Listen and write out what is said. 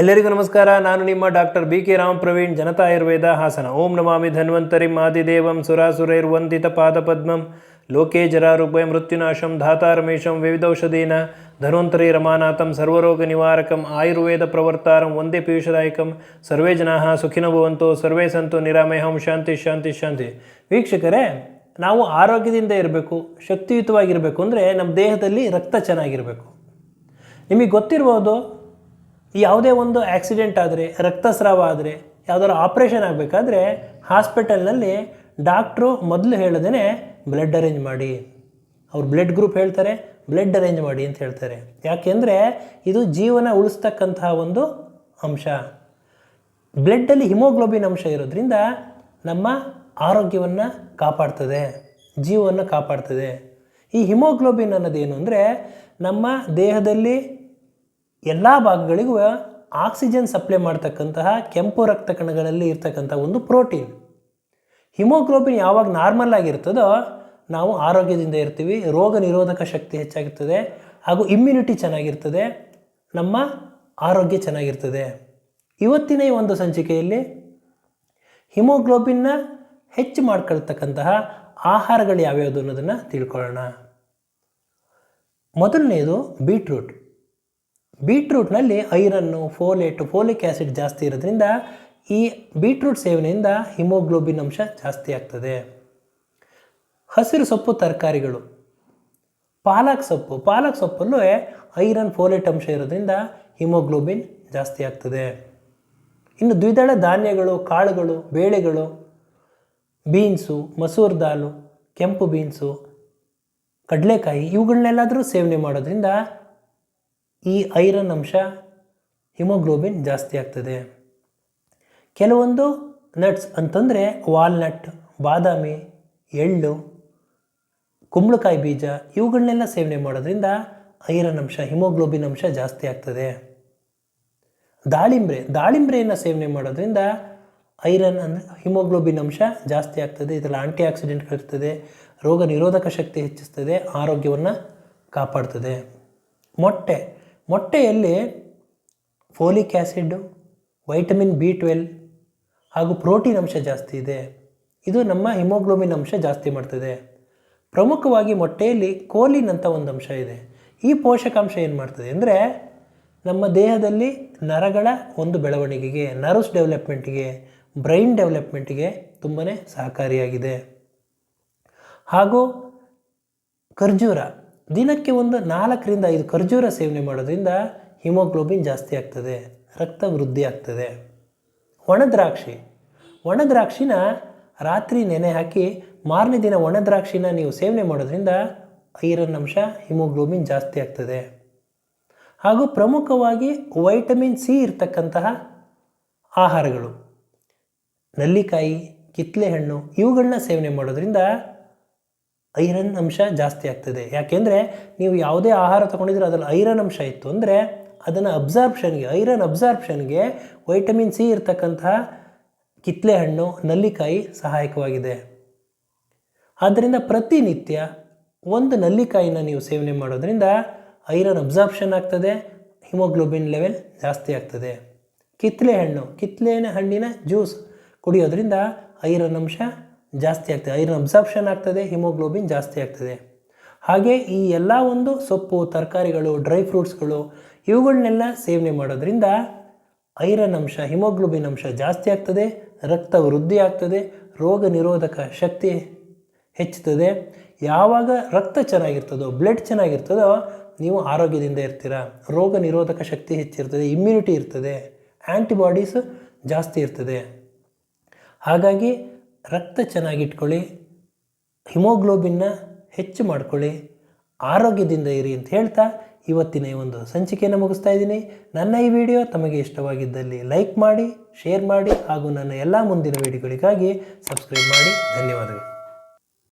ಎಲ್ಲರಿಗೂ ನಮಸ್ಕಾರ. ನಾನು ನಿಮ್ಮ doctor B K Ram Praveen, Janata Ayurveda Hassan. ಓಂ ನಮಾಮಿ ಧನ್ವಂತರಿ ಆದಿದೇವಂ ಸುರಾಸುರೈರ್ವಂದಿತ ಪಾದಪದ್ಮಂ ಲೋಕೇ ಜರಾರುಗ್ಭಯ ಮೃತ್ಯುನಾಶಂ ಧಾತಾರಮೇಶಂ ವಿವಿಧೌಷಧೀನ ಧನ್ವಂತರಿ ರಮಾನಾಥಂ ಸರ್ವರೋಗ ನಿವಾರಕಂ ಆಯುರ್ವೇದ ಪ್ರವರ್ತಾರಂ ಒಂದೇ ಪೀಯೂಷದಾಯಕಂ. ಸರ್ವೇ ಜನಾ ಸುಖಿನ ಭವಂತು, ಸರ್ವೇ ಸಂತು ನಿರಾಮಯಂ. ಶಾಂತಿ ಶಾಂತಿ ಶಾಂತಿ. ವೀಕ್ಷಕರೇ, ನಾವು ಆರೋಗ್ಯದಿಂದ ಇರಬೇಕು, ಶಕ್ತಿಯುತವಾಗಿರಬೇಕು ಅಂದರೆ ನಮ್ಮ ದೇಹದಲ್ಲಿ ರಕ್ತ ಚೆನ್ನಾಗಿರಬೇಕು. ನಿಮಗೆ ಗೊತ್ತಿರ್ಬೋದು ಯಾವುದೇ ಒಂದು ಆಕ್ಸಿಡೆಂಟ್ ಆದರೆ, ರಕ್ತಸ್ರಾವ ಆದರೆ, ಯಾವುದಾದ್ರು ಆಪ್ರೇಷನ್ ಆಗಬೇಕಾದ್ರೆ ಹಾಸ್ಪಿಟಲ್ನಲ್ಲಿ ಡಾಕ್ಟ್ರು ಮೊದಲು ಹೇಳದೇ ಬ್ಲಡ್ ಅರೇಂಜ್ ಮಾಡಿ. ಅವ್ರು ಬ್ಲಡ್ ಗ್ರೂಪ್ ಹೇಳ್ತಾರೆ ಬ್ಲಡ್ ಅರೇಂಜ್ ಮಾಡಿ ಅಂತ ಹೇಳ್ತಾರೆ. ಯಾಕೆಂದರೆ ಇದು ಜೀವನ ಉಳಿಸ್ತಕ್ಕಂತಹ ಒಂದು ಅಂಶ. ಬ್ಲಡ್ಡಲ್ಲಿ ಹಿಮೋಗ್ಲೋಬಿನ್ ಅಂಶ ಇರೋದ್ರಿಂದ ನಮ್ಮ ಆರೋಗ್ಯವನ್ನು ಕಾಪಾಡ್ತದೆ, ಜೀವವನ್ನು ಕಾಪಾಡ್ತದೆ. ಈ ಹಿಮೋಗ್ಲೋಬಿನ್ ಅನ್ನೋದೇನು ಅಂದರೆ ನಮ್ಮ ದೇಹದಲ್ಲಿ ಎಲ್ಲ ಭಾಗಗಳಿಗೂ ಆಕ್ಸಿಜನ್ ಸಪ್ಲೈ ಮಾಡ್ತಕ್ಕಂತಹ ಕೆಂಪು ರಕ್ತ ಕಣಗಳಲ್ಲಿ ಇರ್ತಕ್ಕಂಥ ಒಂದು ಪ್ರೋಟೀನ್. ಹಿಮೋಗ್ಲೋಬಿನ್ ಯಾವಾಗ ನಾರ್ಮಲ್ ಆಗಿರ್ತದೋ ನಾವು ಆರೋಗ್ಯದಿಂದ ಇರ್ತೀವಿ, ರೋಗ ನಿರೋಧಕ ಶಕ್ತಿ ಹೆಚ್ಚಾಗಿರ್ತದೆ ಹಾಗೂ ಇಮ್ಯುನಿಟಿ ಚೆನ್ನಾಗಿರ್ತದೆ, ನಮ್ಮ ಆರೋಗ್ಯ ಚೆನ್ನಾಗಿರ್ತದೆ. ಇವತ್ತಿನ ಈ ಒಂದು ಸಂಚಿಕೆಯಲ್ಲಿ ಹಿಮೋಗ್ಲೋಬಿನ್ನ ಹೆಚ್ಚು ಮಾಡ್ಕೊಳ್ತಕ್ಕಂತಹ ಆಹಾರಗಳು ಯಾವ್ಯಾವುದು ಅನ್ನೋದನ್ನು ತಿಳ್ಕೊಳ್ಳೋಣ. ಮೊದಲನೇದು ಬೀಟ್ರೂಟ್. ಬೀಟ್ರೂಟ್ನಲ್ಲಿ ಐರನ್ನು, ಫೋಲೇಟು, ಫೋಲಿಕ್ ಆ್ಯಸಿಡ್ ಜಾಸ್ತಿ ಇರೋದ್ರಿಂದ ಈ ಬೀಟ್ರೂಟ್ ಸೇವನೆಯಿಂದ ಹಿಮೋಗ್ಲೋಬಿನ್ ಅಂಶ ಜಾಸ್ತಿ ಆಗ್ತದೆ. ಹಸಿರು ಸೊಪ್ಪು ತರಕಾರಿಗಳು. ಪಾಲಕ್ ಸೊಪ್ಪು. ಪಾಲಕ್ ಸೊಪ್ಪಲ್ಲೂ ಐರನ್, ಫೋಲೇಟ್ ಅಂಶ ಇರೋದ್ರಿಂದ ಹಿಮೋಗ್ಲೋಬಿನ್ ಜಾಸ್ತಿ ಆಗ್ತದೆ. ಇನ್ನು ದ್ವಿದಳ ಧಾನ್ಯಗಳು, ಕಾಳುಗಳು, ಬೇಳೆಗಳು, ಬೀನ್ಸು, ಮಸೂರ್ ದಾಲು, ಕೆಂಪು ಬೀನ್ಸು, ಕಡಲೆಕಾಯಿ ಇವುಗಳನ್ನೆಲ್ಲಾದರೂ ಸೇವನೆ ಮಾಡೋದ್ರಿಂದ ಈ ಐರನ್ ಅಂಶ ಹಿಮೋಗ್ಲೋಬಿನ್ ಜಾಸ್ತಿ ಆಗ್ತದೆ. ಕೆಲವೊಂದು ನಟ್ಸ್ ಅಂತಂದರೆ ವಾಲ್ನಟ್ ಬಾದಾಮಿ, ಎಳ್ಳು, ಕುಂಬಳಕಾಯಿ ಬೀಜ ಇವುಗಳನ್ನೆಲ್ಲ ಸೇವನೆ ಮಾಡೋದ್ರಿಂದ ಐರನ್ ಅಂಶ, ಹಿಮೋಗ್ಲೋಬಿನ್ ಅಂಶ ಜಾಸ್ತಿ ಆಗ್ತದೆ. ದಾಳಿಂಬ್ರೆ, ದಾಳಿಂಬ್ರೆಯನ್ನು ಸೇವನೆ ಮಾಡೋದ್ರಿಂದ ಐರನ್ ಅಂದರೆ ಹಿಮೋಗ್ಲೋಬಿನ್ ಅಂಶ ಜಾಸ್ತಿ ಆಗ್ತದೆ. ಇದರಲ್ಲಿ ಆಂಟಿ ಆಕ್ಸಿಡೆಂಟ್ಗಳಿರ್ತದೆ ರೋಗ ನಿರೋಧಕ ಶಕ್ತಿ ಹೆಚ್ಚಿಸ್ತದೆ, ಆರೋಗ್ಯವನ್ನು ಕಾಪಾಡ್ತದೆ. ಮೊಟ್ಟೆ ಮೊಟ್ಟೆಯಲ್ಲಿ folic acid vitamin B twelve ಹಾಗೂ ಪ್ರೋಟೀನ್ ಅಂಶ ಜಾಸ್ತಿ ಇದೆ. ಇದು ನಮ್ಮ ಹಿಮೋಗ್ಲೋಬಿನ್ ಅಂಶ ಜಾಸ್ತಿ ಮಾಡ್ತದೆ. ಪ್ರಮುಖವಾಗಿ ಮೊಟ್ಟೆಯಲ್ಲಿ ಕೋಲಿನ್ ಅಂತ ಒಂದು ಅಂಶ ಇದೆ. ಈ ಪೋಷಕಾಂಶ ಏನು ಮಾಡ್ತದೆ ಅಂದರೆ ನಮ್ಮ ದೇಹದಲ್ಲಿ ನರಗಳ ಒಂದು ಬೆಳವಣಿಗೆಗೆ ನರ್ವ್ಸ್ ಡೆವಲಪ್ಮೆಂಟಿಗೆ ಬ್ರೈನ್ ಡೆವಲಪ್ಮೆಂಟಿಗೆ ತುಂಬಾ ಸಹಕಾರಿಯಾಗಿದೆ. ಹಾಗೂ ಖರ್ಜೂರ ದಿನಕ್ಕೆ ಒಂದು ನಾಲ್ಕರಿಂದ ಐದು ಖರ್ಜೂರ ಸೇವನೆ ಮಾಡೋದ್ರಿಂದ ಹಿಮೋಗ್ಲೋಬಿನ್ ಜಾಸ್ತಿ ಆಗ್ತದೆ, ರಕ್ತ ವೃದ್ಧಿ ಆಗ್ತದೆ. ಒಣದ್ರಾಕ್ಷಿ. ಒಣದ್ರಾಕ್ಷಿನ ರಾತ್ರಿ ನೆನೆ ಹಾಕಿ ಮಾರನೇ ದಿನ ಒಣದ್ರಾಕ್ಷಿನ ನೀವು ಸೇವನೆ ಮಾಡೋದ್ರಿಂದ ಐರನ್ ಅಂಶ, ಹಿಮೋಗ್ಲೋಬಿನ್ ಜಾಸ್ತಿ ಆಗ್ತದೆ. ಹಾಗೂ ಪ್ರಮುಖವಾಗಿ ವೈಟಮಿನ್ ಸಿ ಇರ್ತಕ್ಕಂತಹ ಆಹಾರಗಳು. ನಲ್ಲಿಕಾಯಿ ಕಿತ್ತಲೆ ಹಣ್ಣು ಇವುಗಳನ್ನ ಸೇವನೆ ಮಾಡೋದ್ರಿಂದ ಐರನ್ ಅಂಶ ಜಾಸ್ತಿ ಆಗ್ತದೆ. ಯಾಕೆಂದರೆ ನೀವು ಯಾವುದೇ ಆಹಾರ ತೊಗೊಂಡಿದ್ರೆ ಅದರಲ್ಲಿ ಐರನ್ ಅಂಶ ಇತ್ತು ಅಂದರೆ ಅದನ್ನು ಅಬ್ಸಾರ್ಪ್ಷನ್ಗೆ ಐರನ್ ಅಬ್ಸಾರ್ಪ್ಷನ್ಗೆ ವೈಟಮಿನ್ ಸಿ ಇರ್ತಕ್ಕಂತಹ ಕಿತ್ಲೆ ಹಣ್ಣು ನಲ್ಲಿಕಾಯಿ ಸಹಾಯಕವಾಗಿದೆ. ಆದ್ದರಿಂದ ಪ್ರತಿನಿತ್ಯ ಒಂದು ನಲ್ಲಿಕಾಯಿನ ನೀವು ಸೇವನೆ ಮಾಡೋದ್ರಿಂದ ಐರನ್ ಅಬ್ಸಾರ್ಪ್ಷನ್ ಆಗ್ತದೆ, ಹಿಮೋಗ್ಲೋಬಿನ್ ಲೆವೆಲ್ ಜಾಸ್ತಿ ಆಗ್ತದೆ. ಕಿತ್ಲೆ ಹಣ್ಣು ಕಿತ್ಲೆ ಹಣ್ಣಿನ ಜ್ಯೂಸ್ ಕುಡಿಯೋದ್ರಿಂದ ಐರನ್ ಅಂಶ ಜಾಸ್ತಿ ಆಗ್ತದೆ. ಐರನ್ ಅಬ್ಸಾರ್ಪ್ಷನ್ ಆಗ್ತದೆ ಹಿಮೋಗ್ಲೋಬಿನ್ ಜಾಸ್ತಿ ಆಗ್ತದೆ. ಹಾಗೆ ಈ ಎಲ್ಲ ಒಂದು ಸೊಪ್ಪು, ತರಕಾರಿಗಳು ಡ್ರೈ ಫ್ರೂಟ್ಸ್ಗಳು ಇವುಗಳನ್ನೆಲ್ಲ ಸೇವನೆ ಮಾಡೋದ್ರಿಂದ ಐರನ್ ಅಂಶ ಹಿಮೋಗ್ಲೋಬಿನ್ ಅಂಶ ಜಾಸ್ತಿ ಆಗ್ತದೆ, ರಕ್ತ ವೃದ್ಧಿ ಆಗ್ತದೆ, ರೋಗ ನಿರೋಧಕ ಶಕ್ತಿ ಹೆಚ್ಚುತ್ತದೆ. ಯಾವಾಗ ರಕ್ತ ಚೆನ್ನಾಗಿರ್ತದೋ ಬ್ಲಡ್ ಚೆನ್ನಾಗಿರ್ತದೋ, ನೀವು ಆರೋಗ್ಯದಿಂದ ಇರ್ತೀರ. ರೋಗ ನಿರೋಧಕ ಶಕ್ತಿ ಹೆಚ್ಚಿರ್ತದೆ ಇಮ್ಯುನಿಟಿ ಇರ್ತದೆ ಆ್ಯಂಟಿಬಾಡೀಸ್ ಜಾಸ್ತಿ ಇರ್ತದೆ. ಹಾಗಾಗಿ ರಕ್ತ ಚೆನ್ನಾಗಿಟ್ಕೊಳ್ಳಿ, ಹಿಮೋಗ್ಲೋಬಿನ್ನ ಹೆಚ್ಚು ಮಾಡ್ಕೊಳ್ಳಿ, ಆರೋಗ್ಯದಿಂದ ಇರಿ ಅಂತ ಹೇಳ್ತಾ ಇವತ್ತಿನ ಈ ಒಂದು ಸಂಚಿಕೆಯನ್ನು ಮುಗಿಸ್ತಾ ಇದ್ದೀನಿ. ನನ್ನ ಈ ವಿಡಿಯೋ ತಮಗೆ ಇಷ್ಟವಾಗಿದ್ದಲ್ಲಿ ಲೈಕ್ ಮಾಡಿ, ಶೇರ್ ಮಾಡಿ ಹಾಗೂ ನನ್ನ ಎಲ್ಲ ಮುಂದಿನ ವಿಡಿಯೋಗಳಿಗಾಗಿ ಸಬ್ಸ್ಕ್ರೈಬ್ ಮಾಡಿ. ಧನ್ಯವಾದಗಳು.